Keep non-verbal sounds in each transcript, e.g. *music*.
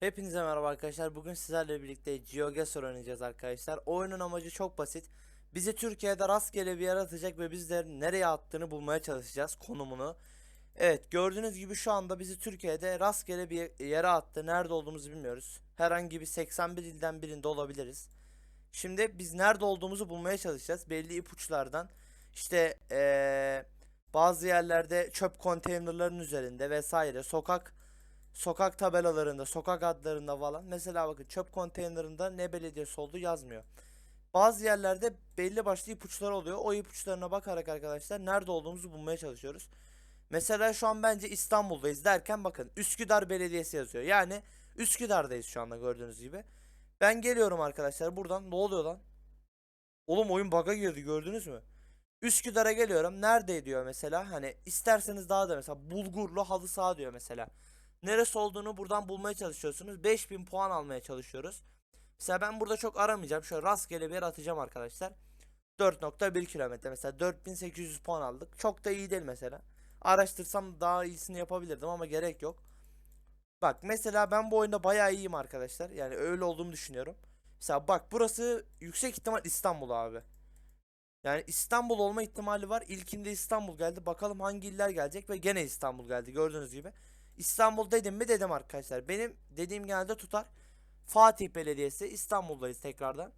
Hepinize merhaba arkadaşlar. Bugün sizlerle birlikte GeoGuessr oynayacağız arkadaşlar. Oyunun amacı çok basit. Bizi Türkiye'de rastgele bir yere atacak ve bizlerin nereye attığını bulmaya çalışacağız konumunu. Evet gördüğünüz gibi şu anda bizi Türkiye'de rastgele bir yere attı. Nerede olduğumuzu bilmiyoruz. Herhangi bir 81 ilden birinde olabiliriz. Şimdi biz nerede olduğumuzu bulmaya çalışacağız. Belli ipuçlardan. İşte eee, bazı yerlerde çöp konteynerların üzerinde vesaire sokak sokak tabelalarında, sokak adlarında falan. Mesela bakın çöp konteynerında ne belediyesi olduğu yazmıyor. Bazı yerlerde belli başlı ipuçları oluyor. O ipuçlarına bakarak arkadaşlar nerede olduğumuzu bulmaya çalışıyoruz. Mesela şu an bence İstanbul'dayız derken bakın Üsküdar Belediyesi yazıyor. Yani Üsküdar'dayız şu anda gördüğünüz gibi. Ben geliyorum arkadaşlar buradan. Ne oluyor lan? Oğlum oyun bug'a girdi gördünüz mü? Üsküdar'a geliyorum. Nerede diyor mesela. Hani isterseniz daha da mesela Bulgurlu halı saha diyor mesela. Neresi olduğunu buradan bulmaya çalışıyorsunuz. 5000 puan almaya çalışıyoruz. Mesela ben burada çok aramayacağım. Şöyle rastgele bir yere atacağım arkadaşlar. 4.1 kilometre mesela 4800 puan aldık. Çok da iyi değil mesela. Araştırsam daha iyisini yapabilirdim ama gerek yok. Bak mesela ben bu oyunda bayağı iyiyim arkadaşlar. Yani öyle olduğumu düşünüyorum. Mesela bak burası yüksek ihtimal İstanbul abi. Yani İstanbul olma ihtimali var. İlkinde İstanbul geldi. Bakalım hangi iller gelecek ve gene İstanbul geldi gördüğünüz gibi. İstanbul dedim mi dedim arkadaşlar. Benim dediğim genelde tutar. Fatih Belediyesi İstanbul'dayız tekrardan.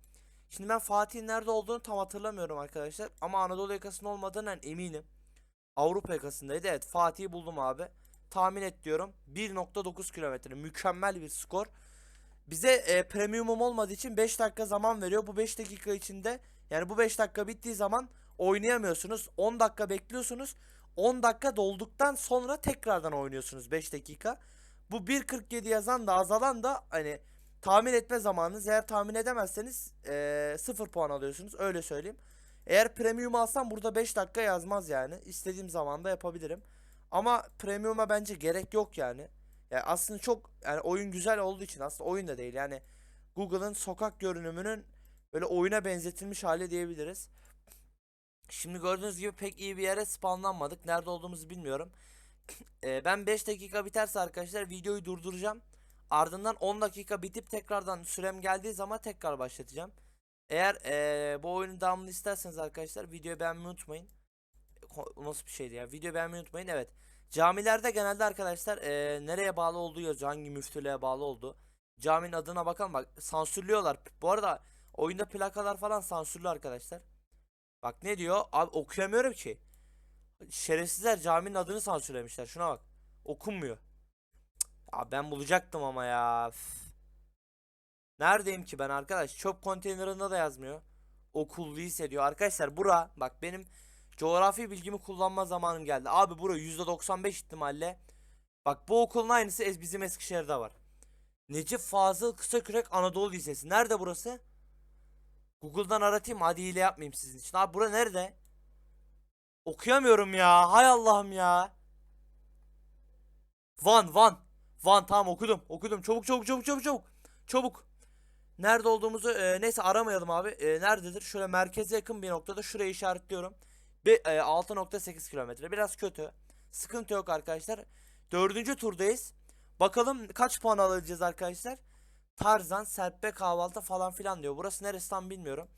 Şimdi ben Fatih'in nerede olduğunu tam hatırlamıyorum arkadaşlar. Ama Anadolu yakasında olmadığından eminim. Avrupa yakasındaydı. Evet Fatih'i buldum abi. Tahmin et diyorum. 1.9 kilometre. Mükemmel bir skor. Bize e, premiumum olmadığı için 5 dakika zaman veriyor. Bu 5 dakika içinde yani bu 5 dakika bittiği zaman oynayamıyorsunuz. 10 dakika bekliyorsunuz. 10 dakika dolduktan sonra tekrardan oynuyorsunuz 5 dakika. Bu 1.47 yazan da azalan da hani tahmin etme zamanınız. Eğer tahmin edemezseniz eee 0 puan alıyorsunuz. Öyle söyleyeyim. Eğer premium alsam burada 5 dakika yazmaz yani. İstediğim zamanda yapabilirim. Ama premium'a bence gerek yok yani. Yani aslında çok yani oyun güzel olduğu için aslında oyun da değil. Yani Google'ın sokak görünümünün böyle oyuna benzetilmiş hali diyebiliriz. Şimdi gördüğünüz gibi pek iyi bir yere spawnlanmadık. Nerede olduğumuzu bilmiyorum. *laughs* Ee, ben 5 dakika biterse arkadaşlar videoyu durduracağım. Ardından 10 dakika bitip tekrardan sürem geldiği zaman tekrar başlatacağım. Eğer ee, bu oyunun devamını isterseniz arkadaşlar videoyu beğenmeyi unutmayın. Nasıl bir şeydi ya? Videoyu beğenmeyi unutmayın. Evet. Camilerde genelde arkadaşlar ee, nereye bağlı olduğu yazıyor. Hangi müftülüğe bağlı olduğu. Caminin adına bakalım bak sansürlüyorlar. Bu arada oyunda plakalar falan sansürlü arkadaşlar. Bak ne diyor? Abi okuyamıyorum ki. Şerefsizler caminin adını sansürlemişler. Şuna bak. Okunmuyor. Abi ben bulacaktım ama ya. Üf. Neredeyim ki ben arkadaş? Çöp konteynerında da yazmıyor. Okul lise diyor. Arkadaşlar bura bak benim coğrafi bilgimi kullanma zamanım geldi. Abi bura %95 ihtimalle. Bak bu okulun aynısı bizim Eskişehir'de var. Necip Fazıl Kısakürek Anadolu Lisesi. Nerede burası? Google'dan aratayım hadi hile yapmayayım sizin için. Abi bura nerede? Okuyamıyorum ya. Hay Allah'ım ya. Van Van. Van tamam okudum. Okudum. Çabuk çabuk çabuk çabuk çabuk. Çabuk. Nerede olduğumuzu e, neyse aramayalım abi. E, nerededir? Şöyle merkeze yakın bir noktada şurayı işaretliyorum. Bir, e, 6.8 kilometre. Biraz kötü. Sıkıntı yok arkadaşlar. Dördüncü turdayız. Bakalım kaç puan alacağız arkadaşlar. Tarzan, serpme kahvaltı falan filan diyor. Burası neresi tam bilmiyorum.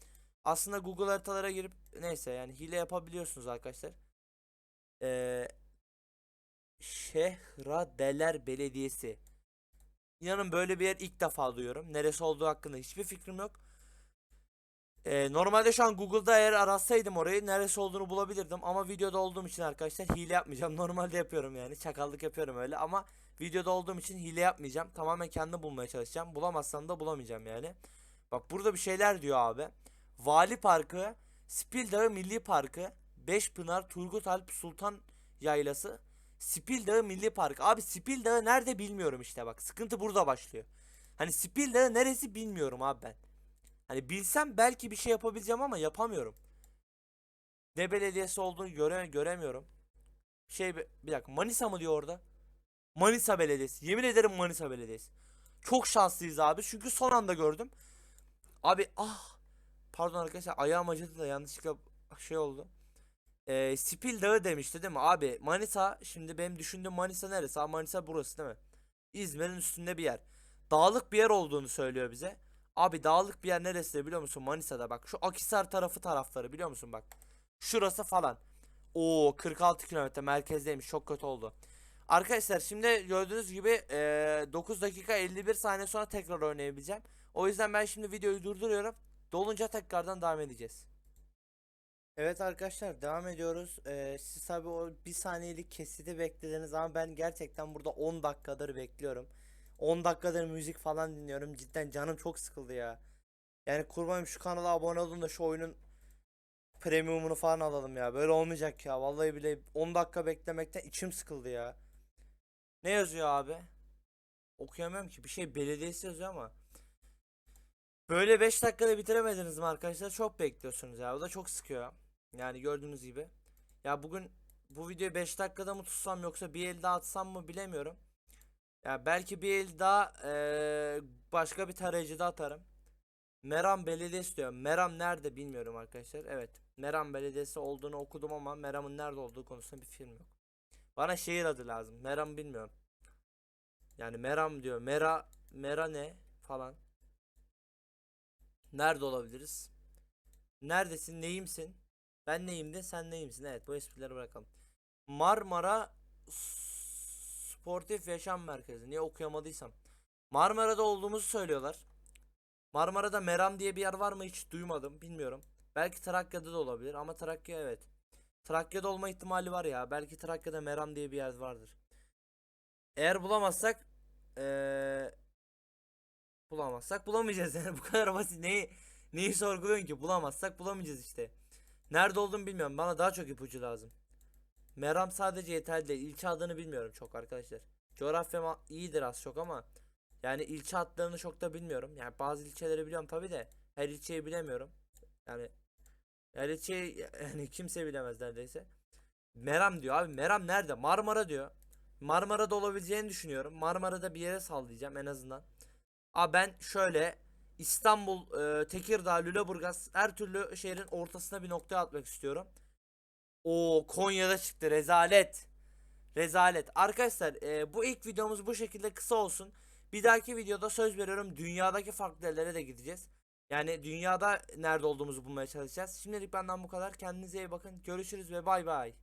Aslında Google haritalara girip neyse yani hile yapabiliyorsunuz arkadaşlar. Ee, Şehradeler Belediyesi. İnanın böyle bir yer ilk defa duyuyorum. Neresi olduğu hakkında hiçbir fikrim yok. Ee, normalde şu an Google'da eğer aratsaydım orayı neresi olduğunu bulabilirdim. Ama videoda olduğum için arkadaşlar hile yapmayacağım. *laughs* Normalde yapıyorum yani. Çakallık yapıyorum öyle ama videoda olduğum için hile yapmayacağım. Tamamen kendi bulmaya çalışacağım. Bulamazsam da bulamayacağım yani. Bak burada bir şeyler diyor abi. Vali Parkı, Spil Milli Parkı, Beşpınar, Turgut Alp Sultan Yaylası, Spil Dağı Milli Parkı. Abi Spil Dağı nerede bilmiyorum işte bak. Sıkıntı burada başlıyor. Hani Spil Dağı neresi bilmiyorum abi ben. Hani bilsem belki bir şey yapabileceğim ama yapamıyorum. Ne belediyesi olduğunu göre göremiyorum. Şey bir dakika Manisa mı diyor orada? Manisa Belediyesi. Yemin ederim Manisa Belediyesi. Çok şanslıyız abi çünkü son anda gördüm. Abi ah pardon arkadaşlar ayağım acıdı da yanlışlıkla şey oldu. Ee, Spil Dağı demişti değil mi abi? Manisa şimdi benim düşündüğüm Manisa neresi? Abi Manisa burası değil mi? İzmir'in üstünde bir yer. dağlık bir yer olduğunu söylüyor bize. Abi dağlık bir yer neresi de biliyor musun? Manisa'da bak. Şu Akhisar tarafı tarafları biliyor musun bak. Şurası falan. Oo 46 kilometre merkezdeymiş. Çok kötü oldu. Arkadaşlar şimdi gördüğünüz gibi eee, 9 dakika 51 saniye sonra tekrar oynayabileceğim. O yüzden ben şimdi videoyu durduruyorum. Dolunca tekrardan devam edeceğiz. Evet arkadaşlar devam ediyoruz. Ee, siz tabi o bir saniyelik kesiti beklediniz ama ben gerçekten burada 10 dakikadır bekliyorum. 10 dakikadır müzik falan dinliyorum. Cidden canım çok sıkıldı ya. Yani kurbanım şu kanala abone olun da şu oyunun premiumunu falan alalım ya. Böyle olmayacak ya. Vallahi bile 10 dakika beklemekten içim sıkıldı ya. Ne yazıyor abi? Okuyamıyorum ki. Bir şey belediyesi yazıyor ama. Böyle 5 dakikada bitiremediniz mi arkadaşlar? Çok bekliyorsunuz ya. Bu da çok sıkıyor. Yani gördüğünüz gibi. Ya bugün bu videoyu 5 dakikada mı tutsam yoksa bir el daha atsam mı bilemiyorum. Ya belki bir el daha eee, başka bir tarayıcıda atarım. Meram Belediyesi diyor. Meram nerede bilmiyorum arkadaşlar. Evet. Meram Belediyesi olduğunu okudum ama Meram'ın nerede olduğu konusunda bir film yok. Bana şehir adı lazım. Meram bilmiyorum. Yani Meram diyor. Mera Mera ne falan. Nerede olabiliriz? Neredesin? Neyimsin? Ben neyim de sen neyimsin? Evet bu esprileri bırakalım. Marmara Sportif Yaşam Merkezi. Niye okuyamadıysam. Marmara'da olduğumuzu söylüyorlar. Marmara'da Meram diye bir yer var mı hiç duymadım. Bilmiyorum. Belki Trakya'da da olabilir ama Trakya evet. Trakya'da olma ihtimali var ya. Belki Trakya'da Meram diye bir yer vardır. Eğer bulamazsak eee bulamazsak bulamayacağız *laughs* yani bu kadar basit. Neyi neyi sorguluyorsun ki? Bulamazsak bulamayacağız işte. Nerede olduğumu bilmiyorum. Bana daha çok ipucu lazım. Meram sadece yeterli değil. İlçe adını bilmiyorum çok arkadaşlar. Coğrafyam iyidir az çok ama yani ilçe adlarını çok da bilmiyorum. Yani bazı ilçeleri biliyorum tabi de her ilçeyi bilemiyorum. Yani her ilçeyi yani kimse bilemez neredeyse. Meram diyor abi. Meram nerede? Marmara diyor. Marmara'da olabileceğini düşünüyorum. Marmara'da bir yere sallayacağım en azından. Aa ben şöyle İstanbul, e, Tekirdağ, Lüleburgaz her türlü şehrin ortasına bir noktaya atmak istiyorum. O Konya'da çıktı rezalet. Rezalet. Arkadaşlar e, bu ilk videomuz bu şekilde kısa olsun. Bir dahaki videoda söz veriyorum dünyadaki farklı yerlere de gideceğiz. Yani dünyada nerede olduğumuzu bulmaya çalışacağız. Şimdilik benden bu kadar. Kendinize iyi bakın. Görüşürüz ve bay bay.